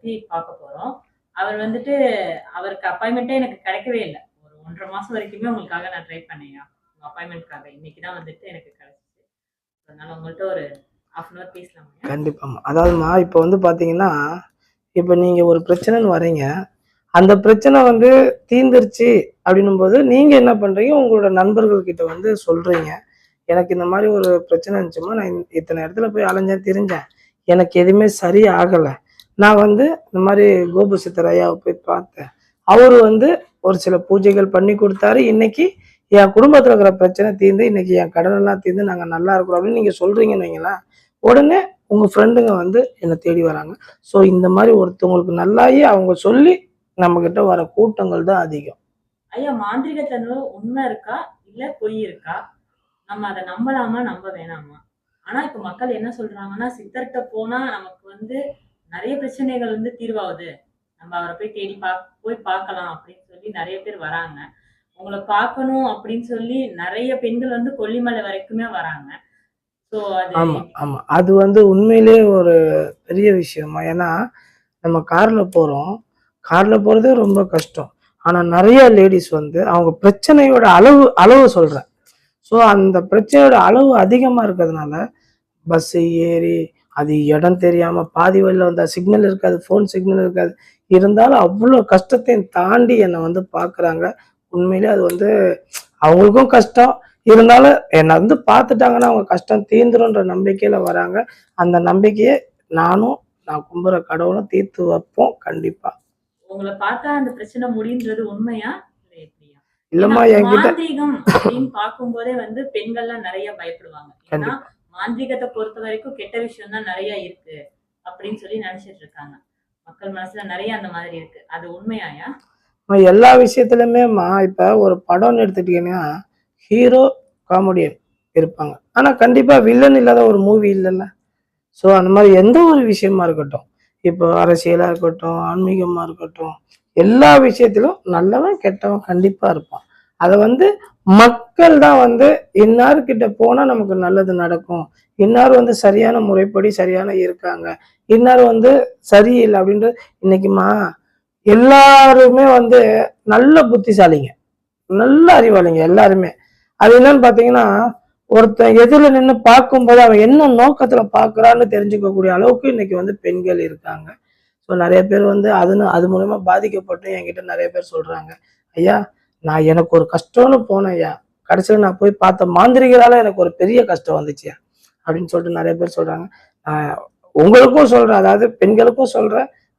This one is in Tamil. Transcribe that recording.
பத்தி பார்க்க போறோம். அவர் வந்துட்டு அவருக்கு அப்பாயின்மெண்ட்டே எனக்கு கிடைக்கவே இல்லை. ஒரு ஒன்றரை மாசம் வரைக்குமே உங்களுக்காக நான் ட்ரை பண்ணேன். உங்க அப்பாயின்மெண்ட்காக இன்னைக்கு தான் வந்துட்டு எனக்கு கிடைச்சிச்சு. அதனால உங்கள்கிட்ட ஒரு ஹாஃப் அன் அவர் பேசலாம்? கண்டிப்பாம்மா அதாவதுமா இப்போ வந்து பார்த்தீங்கன்னா இப்போ நீங்கள் ஒரு பிரச்சனைன்னு வரீங்க அந்த பிரச்சனை வந்து தீந்துருச்சு அப்படின்னும் போது நீங்கள் என்ன பண்ணுறீங்க உங்களோட நண்பர்கள் கிட்ட வந்து சொல்கிறீங்க எனக்கு இந்த மாதிரி ஒரு பிரச்சனை இருந்துச்சுமா நான் இத்தனை இடத்துல போய் அலைஞ்சேன் தெரிஞ்சேன். எனக்கு எதுவுமே சரி ஆகலை நான் வந்து இந்த மாதிரி கோபு சித்தர் ஐயாவை போய் பார்த்தேன். அவர் வந்து ஒரு சில பூஜைகள் பண்ணி கொடுத்தாரு. இன்னைக்கு என் குடும்பத்தில் இருக்கிற பிரச்சனை தீர்ந்து இன்னைக்கு என் கடனெல்லாம் தீர்ந்து நாங்கள் நல்லா இருக்கிறோம் அப்படின்னு நீங்கள் சொல்கிறீங்கன்னு வைங்களேன். உடனே உங்கள் ஃப்ரெண்டுங்க வந்து என்னை தேடி வராங்க. ஸோ இந்த மாதிரி ஒருத்தவங்களுக்கு நல்லாயி அவங்க சொல்லி நம்மக்கிட்ட வர கூட்டங்கள் தான் அதிகம். ஐயா மாந்திரிகத்தன்மை உண்மை இருக்கா? இல்லை பொய் இருக்கா? நம்ம அதை நம்பலாமா? நம்ப வேணாமா? ஆனால் இப்போ மக்கள் என்ன சொல்கிறாங்கன்னா சித்தர்கிட்ட போனால் நமக்கு வந்து நிறைய பிரச்சனைகள் வந்து தீர்வாகுது. நம்ம அவரை போய் தேடி பா போய் பார்க்கலாம் அப்படின்னு சொல்லி நிறைய பேர் வராங்க. உங்களை பார்க்கணும் அப்படின்னு சொல்லி நிறைய பெண்கள் வந்து கொல்லிமலை வரைக்குமே வராங்க. ஸோ அது ஆமாம் ஆமாம் அது வந்து உண்மையிலேயே ஒரு பெரிய விஷயமா ஏன்னா நம்ம காரில் போகிறோம் காரில் போகிறதே ரொம்ப கஷ்டம். ஆனால் நிறைய லேடிஸ் வந்து அவங்க பிரச்சனையோட அளவு அளவு சொல்றேன். ஸோ அந்த பிரச்சனையோட அளவு அதிகமாக இருக்கிறதுனால பஸ்ஸு ஏறி அது இடம் தெரியாமல் பாதி வழியில் வந்தால் சிக்னல் இருக்காது ஃபோன் சிக்னல் இருக்காது. இருந்தாலும் அவ்வளோ கஷ்டத்தையும் தாண்டி என்னை வந்து பார்க்குறாங்க. உண்மையிலே அது வந்து அவங்களுக்கும் கஷ்டம். இருந்தாலும் என்னை வந்து பார்த்துட்டாங்கன்னா அவங்க கஷ்டம் தீந்துருன்ற நம்பிக்கையில வராங்க. அந்த நம்பிக்கையை நானும் நான் கும்புற கடவுளும் தீர்த்து வைப்போம் கண்டிப்பா. உங்களை பார்த்தா அந்த பிரச்சனை முடின்றது உண்மையா? இல்லம்மா என்கிட்ட அப்படின்னு பார்க்கும்போதே வந்து பெண்கள்லாம் நிறைய பயப்படுவாங்க. ஏன்னா மாந்திரிகத்தை பொறுத்த வரைக்கும் கெட்ட விஷயம் தான் நிறைய இருக்கு அப்படின்னு சொல்லி நினைச்சிட்டு இருக்காங்க. மக்கள் மனசுல நிறைய அந்த மாதிரி இருக்கு. அது உண்மையாயா? எல்லா விஷயத்துலயுமேம்மா இப்ப ஒரு படம்னு எடுத்துட்டீங்கன்னா ஹீரோ காமெடியன் இருப்பாங்க. ஆனா கண்டிப்பா வில்லன் இல்லாத ஒரு மூவி இல்லைல்ல. ஸோ அந்த மாதிரி எந்த ஒரு விஷயமா இருக்கட்டும் இப்போ அரசியலா இருக்கட்டும் ஆன்மீகமா இருக்கட்டும் எல்லா விஷயத்திலும் நல்லவன் கெட்டவன் கண்டிப்பா இருப்பான். அதை வந்து மக்கள் தான் வந்து இன்னார்கிட்ட போனா நமக்கு நல்லது நடக்கும். இன்னார் வந்து சரியான முறைப்படி சரியான இருக்காங்க. இன்னார் வந்து சரியில்லை அப்படின்றது இன்னைக்குமா எல்லாருமே வந்து நல்ல புத்திசாலிங்க. நல்ல அறிவாளிங்க எல்லாருமே. அது என்னன்னு பாத்தீங்கன்னா ஒருத்தன் எதிரில் நின்று பார்க்கும்போது அவன் என்ன நோக்கத்துல பாக்குறான்னு தெரிஞ்சுக்கக்கூடிய அளவுக்கு இன்னைக்கு வந்து பெண்கள் இருக்காங்க. ஸோ நிறைய பேர் வந்து அதுன்னு அது மூலயமா பாதிக்கப்பட்டு என்கிட்ட நிறைய பேர் சொல்றாங்க. ஐயா நான் எனக்கு ஒரு கஷ்டம்னு போனேன் ஐயா கடைசியில் நான் போய் பார்த்த மாந்திரிகரால எனக்கு ஒரு பெரிய கஷ்டம் வந்துச்சுயா. அப்படின்னு சொல்லிட்டு நிறைய பேர் சொல்றாங்க. நான் உங்களுக்கும் சொல்றேன் அதாவது பெண்களுக்கும் சொல்றேன்.